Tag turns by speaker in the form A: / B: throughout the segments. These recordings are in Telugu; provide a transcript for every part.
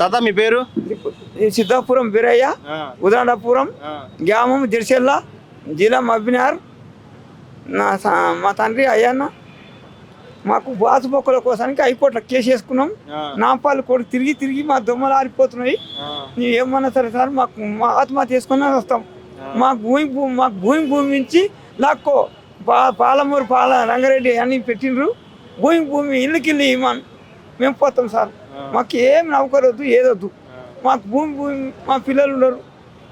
A: తాత మీ పేరు?
B: సిద్ధాపురం బీరయ్య ఉదాండాపురం గ్రామం జిరిచెల్ల జిల్లా మబ్బినార్. నా మా తండ్రి అయ్యన్న మాకు బాసు మొక్కల కోసానికి హైకోర్టులో కేసు వేసుకున్నాం. నాపాలు కూడా తిరిగి తిరిగి మా దొమ్మలు ఆరిపోతున్నాయి. ನೀವು ఏమన్నా సరే సార్ మాకు మా ఆత్మహత్య చేసుకుని వస్తాం. మాకు భూమి భూమి మాకు భూమి భూమి నుంచి లాక్కో పా పాలమూరు పాల రంగారెడ్డి అన్ని పెట్టిండ్రు. భూమి భూమి ఇల్లుకి ఇల్లు ఇవ్వమని మేము పోతాం సార్. మాకు ఏం నౌకరొద్దు ఏదొద్దు మాకు భూమి భూమి మా పిల్లలు ఉండరు.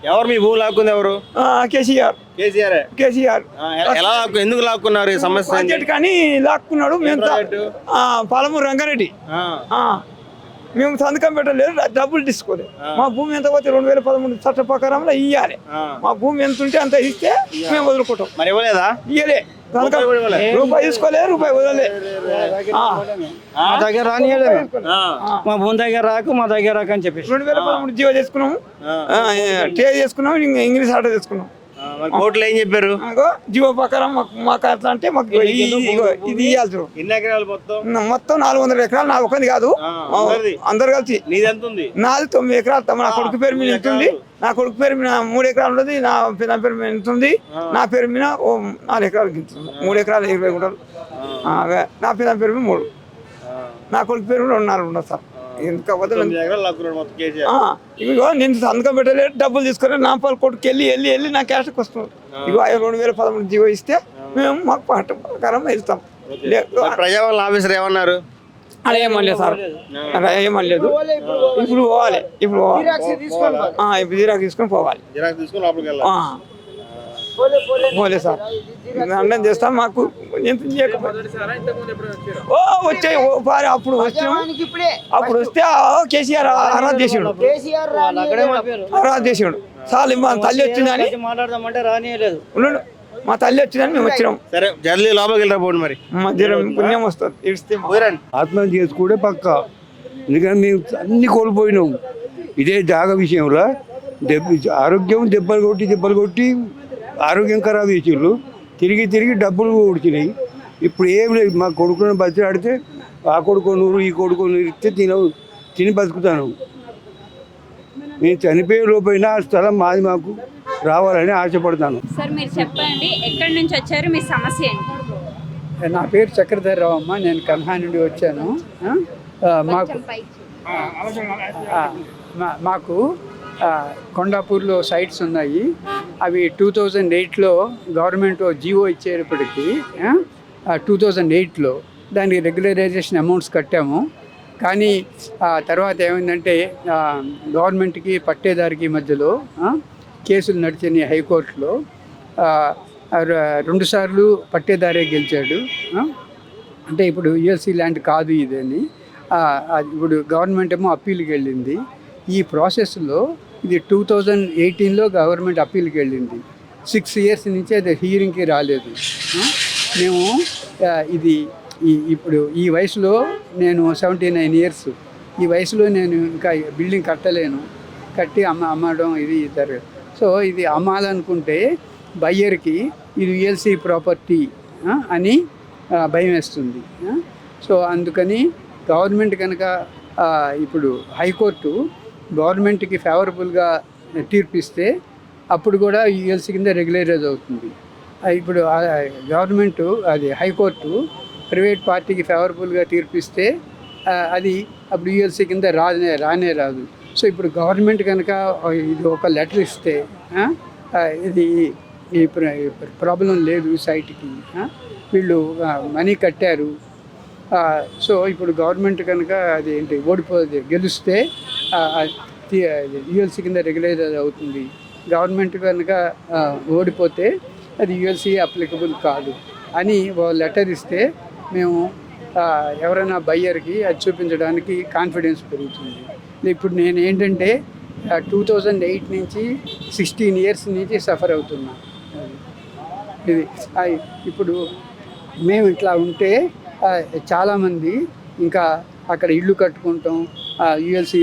A: ఎవరు మీ భూమి లాక్కుంది ఎవరు?
B: ఆ, కేసీఆర్.
A: కేసీఆర్?
B: కేసీఆర్.
A: ఎలా ఎందుకు లాక్కున్నారు ఈ సమస్య?
B: ప్రాజెక్ట్ కానీ లాక్కున్నాడు. మేము పాలమూరు రంగారెడ్డి. మేము సంతకం పెట్టలేదు డబ్బులు తీసుకోలేదు. మా భూమి ఎంత పోతే రెండు వేల పదమూడు చట్ట ప్రకారంలో ఇయ్యాలి.
A: ఆ.
B: మా భూమి ఎంత ఉంటే అంత ఇస్తే మేము వదులుకుంటాం.
A: మరి ఇవ్వలేదా? ఇవ్వలే?
B: రూపాయి తీసుకోలే రూపాయి ఆ?
C: మా దగ్గర రానియలేదు
A: ఆ,
C: మా భూమి దగ్గర రాకు మా దగ్గర రాకు అని చెప్పేసి.
B: రెండు వేల పదమూడు జీవో చేసుకున్నాము టే చేసుకున్నాం ఇంక ఇంగ్లీష్ ఆర్డర్ చేసుకున్నాం.
A: కోర్టులో ఏం చెప్పారు?
B: జీవో ప్రకారం మాకు మాకు అట్లా అంటే మాకు ఇది ఇవ్వాల్సి
A: ఎన్ని ఎకరాలు మొత్తం?
B: మొత్తం నాలుగు వందల ఎకరాలు నా ఒక్కది కాదు. అందరు కలిసి.
A: నీది
B: తొమ్మిది ఎకరాలు. తమ నా కొడుకు పేరు మీద ఉంది నా కొడుకు పేరు మీద మూడు ఎకరాలు ఉంటుంది నా నా పేరు మీద ఎంత ఉంది? నా పేరు మీద ఓ నాలుగు ఎకరాలు గింత ఉంది. మూడు ఎకరాలు ఇరవై గుంటలు. అవే. నా పేరు నా పేరు మీద మూడు. నా కొడుకు పేరు మీద రెండున్నర ఉండదు సార్. ఇదిగో నేను సంతకం పెట్టలేదు డబ్బులు తీసుకొని నా పాలు కొట్టుకు వెళ్ళి వెళ్ళి వెళ్ళి నా క్యాష్కి వస్తున్నాడు. ఇగో ఐదు రెండు వేల పదమూడు జీవో ఇస్తే మేము మాకు పాట ప్రకారం ఇస్తాం
A: ప్రజాపాలన ఆఫీసర్ ఏమన్నారు?
B: అలా ఏమనలేదు సార్. అలా ఏమనలేదు ఇప్పుడు పోవాలి ఇప్పుడు పోవాలి. ఆ, ఇప్పుడు జీరాకు తీసుకొని పోవాలి.
A: జిరాక్స్ తీసుకొని లోపలికి వెళ్ళాలి.
B: ఆ. పోలే సార్. అన్నం చేస్తాం మాకు ఎంత చేయకపోతే ఓ వచ్చాయి. ఓ పారి అప్పుడు వచ్చినాం అప్పుడు వస్తే ఆ కేసీఆర్ ఆరాధ చేసాడు. ఆరాధ చేసాడు. చాలు తల్లి వచ్చిందని
C: మాట్లాడదామంటే రానియలేదు.
B: మా తల్లి వచ్చిందని మేము వచ్చినాం.
A: సరే జల్దీ లోపలికి వెళ్ళరా పోండి మరి?
B: మా జీరం పుణ్యం వస్తుంది.
A: పోయిరండి.
D: ఆత్మహత్య చేసుకుంటే పక్క. ఎందుకంటే మేము అన్ని కోల్పోయినాం. ఇదే జాగ విషయంలో దెబ్బ ఆరోగ్యం దెబ్బలు కొట్టి దెబ్బలు కొట్టి ఆరోగ్యం ఖరాబ్ చేసిండ్రు. తిరిగి తిరిగి డబ్బులు ఉడిచినాయి ఇప్పుడు ఏం లేదు. మా కొడుకుని బతిలాడితే ఆ కొడుకు నూరు ఈ కొడుకు నూరు ఇస్తే తిన తిని బతుకుతాను. నేను చనిపోయే లోపైనా ఆ స్థలం మాది మాకు. రావాలని ఆశపడతాను.
E: సార్ మీరు చెప్పండి ఎక్కడి నుంచి వచ్చారు మీ సమస్య ఏంటి?
F: నా పేరు చక్రధరరావు అమ్మ నేను కన్హా నుండి వచ్చాను. మాకు మాకు ఆ, కొండాపూర్లో సైట్స్ ఉన్నాయి. అవి టూ థౌజండ్ ఎయిట్లో గవర్నమెంట్ జీవో ఇచ్చేటప్పటికి టూ థౌజండ్ ఎయిట్లో దానికి రెగ్యులరైజేషన్ అమౌంట్స్ కట్టాము. కానీ ఆ తర్వాత ఏమైందంటే గవర్నమెంట్కి పట్టేదారికి మధ్యలో ఆ, కేసులు నడిచిన హైకోర్టులో రెండుసార్లు పట్టేదారే గెలిచాడు. అంటే ఇప్పుడు యుఎస్సీ ల్యాండ్ కాదు ఇదని. అది ఇప్పుడు గవర్నమెంట్ ఏమో అప్పీల్కి వెళ్ళింది. ఈ ప్రాసెస్లో ఇది టూ థౌజండ్ ఎయిటీన్లో గవర్నమెంట్ అప్పీల్కి వెళ్ళింది. సిక్స్ ఇయర్స్ నుంచి అది హీరింగ్కి రాలేదు. మేము ఇది ఈ ఇప్పుడు ఈ వయసులో నేను సెవెంటీ నైన్ ఇయర్స్. ఈ వయసులో నేను ఇంకా బిల్డింగ్ కట్టలేను. కట్టి అమ్మ అమ్మడం ఇది జరగదు సో ఇది అమ్మాలనుకుంటే బయ్యర్కి ఇది యుఎల్సి ప్రాపర్టీ అని భయం వేస్తుంది సో అందుకని గవర్నమెంట్ కనుక ఇప్పుడు హైకోర్టు గవర్నమెంట్కి ఫేవరబుల్గా తీర్పిస్తే అప్పుడు కూడా యుఎల్సి కింద రెగ్యులరైజ్ అవుతుంది. ఇప్పుడు గవర్నమెంట్ అది హైకోర్టు ప్రైవేట్ పార్టీకి ఫేవరబుల్గా తీర్పిస్తే అది అప్పుడు యూఎల్సీ కింద రానే రానే రాదు. సో ఇప్పుడు గవర్నమెంట్ కనుక ఇది ఒక లెటర్ ఇస్తే ఇది ఈ ప్రాబ్లం లేదు సైట్కి వీళ్ళు మనీ కట్టారు. సో ఇప్పుడు గవర్నమెంట్ కనుక అది ఏంటి ఓడిపోతే గెలిస్తే యుఎల్సి కింద రెగ్యులైజ్ అవుతుంది. గవర్నమెంట్ కనుక ఓడిపోతే అది యుఎల్సి అప్లికబుల్ కాదు అని ఓ లెటర్ ఇస్తే మేము ఎవరైనా బయ్యర్కి అది చూపించడానికి కాన్ఫిడెన్స్ పెరుగుతుంది. ఇప్పుడు నేను ఏంటంటే టూ థౌజండ్ ఎయిట్ నుంచి సిక్స్టీన్ ఇయర్స్ నుంచి సఫర్ అవుతున్నా. ఇది ఇప్పుడు మేము ఇట్లా ఉంటే చాలామంది ఇంకా అక్కడ ఇల్లు కట్టుకుంటాం యుఎల్సి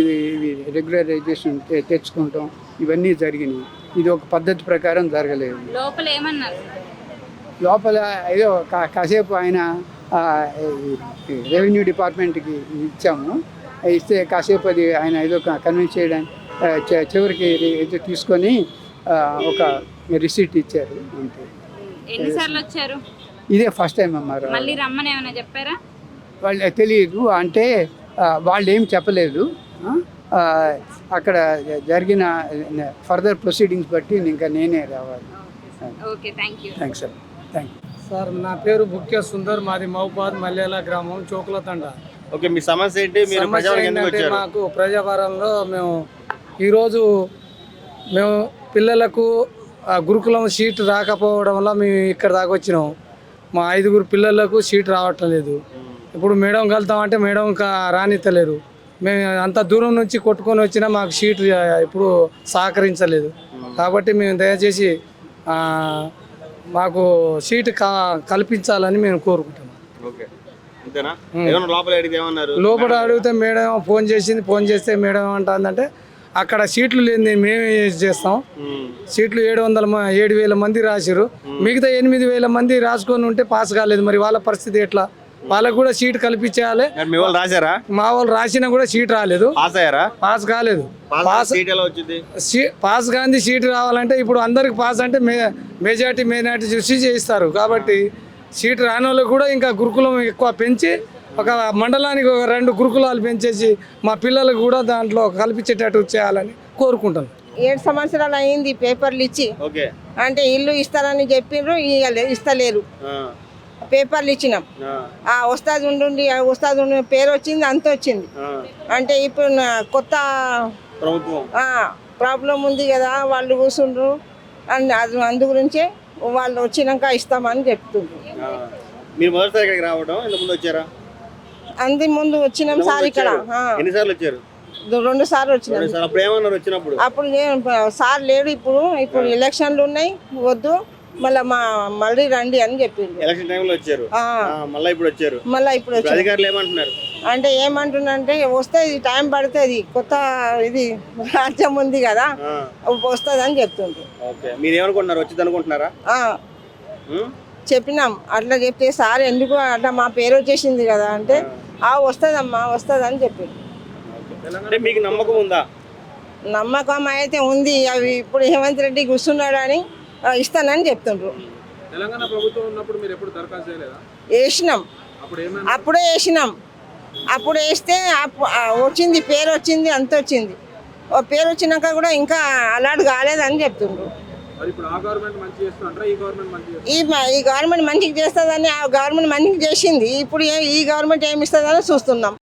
F: రెగ్యులరైజేషన్ తెచ్చుకుంటాం ఇవన్నీ జరిగినాయి. ఇది ఒక పద్ధతి ప్రకారం జరగలేదు.
E: లోపల ఏమన్నారు?
F: లోపల ఏదో కాసేపు ఆయన రెవెన్యూ డిపార్ట్మెంట్కి ఇచ్చాము. ఇస్తే కాసేపు అది ఆయన ఏదో కన్విన్స్ చేయడానికి చివరికి ఏదో తీసుకొని ఒక రిసీట్ ఇచ్చారు. అంతే.
E: ఎన్నిసార్లు వచ్చారు?
F: ఇదే ఫస్ట్ టైం అమ్మ రా-
E: మళ్ళీ రమ్మని ఏమైనా చెప్పారా?
F: వాళ్ళు తెలియదు అంటే వాళ్ళు ఏం చెప్పలేదు. అక్కడ జరిగిన ఫర్దర్ ప్రొసీడింగ్స్ బట్టి ఇంకా నేనే రావాలి.
E: Okay thank you.
F: Thanks sir. Thank you.
G: Sir నా పేరు బుక్య సుందర్. మాది మహబాద్ మల్యాల గ్రామం చోకుల తండ
A: ఓకే మీ సమస్య ఏంటి? మీరు ఎందుకు వచ్చారు.
G: మాకు ప్రజాభారంలో మేము ఈరోజు మేము పిల్లలకు ఆ గురుకులం సీట్ రాకపోవడం వల్ల మేము ఇక్కడ దాకా వచ్చినాం. మా ఐదుగురు పిల్లలకు సీట్ రావటం లేదు. ఇప్పుడు మేడం కలుతామంటే మేడం ఇంకా రానిత్తలేరు. మేము అంత దూరం నుంచి కొట్టుకొని వచ్చినా మాకు సీట్ ఇప్పుడు సహకరించలేదు. కాబట్టి మేము దయచేసి మాకు సీట్ కా కల్పించాలని మేము కోరుకుంటున్నాం.
A: ఓకే. అంతేనా? ఏమన్నా లోపల అడిగితే ఏమన్నారు?
G: లోపల అడిగితే మేడం ఫోన్ చేసింది ఫోన్ చేస్తే మేడం ఏమంటుందంటే అక్కడ సీట్లు లేని మేమే చేస్తాం. సీట్లు ఏడు వందల ఏడు వేల మంది రాసిరు మిగతా ఎనిమిది వేల మంది రాసుకొని ఉంటే పాస్ కాలేదు. మరి వాళ్ళ పరిస్థితి ఎట్లా? వాళ్ళకు కూడా సీట్ కల్పించేయాలి.
A: మరి మీ వాళ్ళు రాశారా?
G: మా వాళ్ళు రాసినా కూడా సీట్ రాలేదు.
A: పాస్ అయ్యారా?
G: పాస్ కాలేదు.
A: పాస్
G: పాస్ గాంధీ సీట్ రావాలంటే ఇప్పుడు అందరికి పాస్ అంటే మెజార్టీ మెజార్టీ చూసి చేయిస్తారు. కాబట్టి సీట్ రాని వాళ్ళకి కూడా ఇంకా గురుకులం ఎక్కువ పెంచి ఒక మండలానికి ఒక రెండు గురుకులాలు పెంచేసి మా పిల్లలకు కూడా దాంట్లో కల్పించేటట్టు చేయాలని కోరుకుంటాను.
H: ఏడు సంవత్సరాలు అయింది పేపర్లు ఇచ్చి.
A: ఓకే.
H: అంటే ఇల్లు ఇస్తారని చెప్పిండ్రు ఇస్తలేరు.
A: ఆ,
H: పేపర్లు ఇచ్చినాం.
A: ఆ,
H: వస్తాది ఉండి ఆ వస్తాది ఉండి పేరు వచ్చింది అంత వచ్చింది. అంటే ఇప్పుడు కొత్త
A: ప్రభుత్వం.
H: ప్రాబ్లం ఉంది కదా వాళ్ళు కూర్చుండ్రు అది అందు గురించే వాళ్ళు వచ్చినాక ఇస్తామని చెప్తుండ్రు.
A: ఆ. మీరు మొదటిసారి ఇక్కడికి రావడం వచ్చారా?
H: అంది ముందు వచ్చినాం సార్ ఇక్కడ
A: ఎన్నిసార్లు వచ్చారు?
H: రెండు సార్లు వచ్చినాం.
A: అప్పుడు ఏమన్నారు వచ్చినప్పుడు?
H: అప్పుడు నేను సార్ లేడు ఇప్పుడు ఇప్పుడు ఎలక్షన్లు ఉన్నాయి వద్దు మళ్ళీ మా మళ్ళీ రండి అని చెప్పిండు
A: ఎలక్షన్ టైంలో వచ్చారు. మళ్ళీ ఇప్పుడు వచ్చారు.
H: మళ్ళీ ఇప్పుడు
A: అధికారులు ఏమంటున్నారు?
H: అంటే ఏమంటుందంటే వస్తుంది టైం పడుతుంది కొత్త ఇది రాజ్యం ఉంది కదా వస్తుంది అని చెప్తుండ్రు.
A: ఓకే. మీరు ఏమనుకుంటున్నారు వచ్చింది అనుకుంటున్నారా?
H: ఆ,
A: ఉం?
H: చెప్పినాం. అట్లా చెప్తే సార్ ఎందుకు అట్లా మా పేరు వచ్చేసింది కదా? అంటే ఆ. వస్తుందమ్మా వస్తుంది అని చెప్పిండు
A: అంటే మీకు నమ్మకం ఉందా?
H: నమ్మకం అయితే ఉంది. అవి ఇప్పుడు హేమంత్ రెడ్డి కూర్చున్నాడు అని ఇస్తానని చెప్తుండ్రు.
I: తెలంగాణ ప్రభుత్వం ఉన్నప్పుడు మీరు ఎప్పుడు దరఖాస్తు చేయలేదా?
H: వేసినాం.
I: అప్పుడే
H: వేసినాం. అప్పుడు వేస్తే వచ్చింది పేరు వచ్చింది అంత వచ్చింది. ఓ పేరు వచ్చినాక కూడా ఇంకా అలాంటి కాలేదని చెప్తుండ్రు.
I: ఈ
H: ఈ గవర్నమెంట్ మంచికి చేస్తుందని ఆ గవర్నమెంట్ మంచికి చేసింది. ఇప్పుడు ఏ- ఈ గవర్నమెంట్ ఏమి ఇస్తుందని చూస్తున్నాం.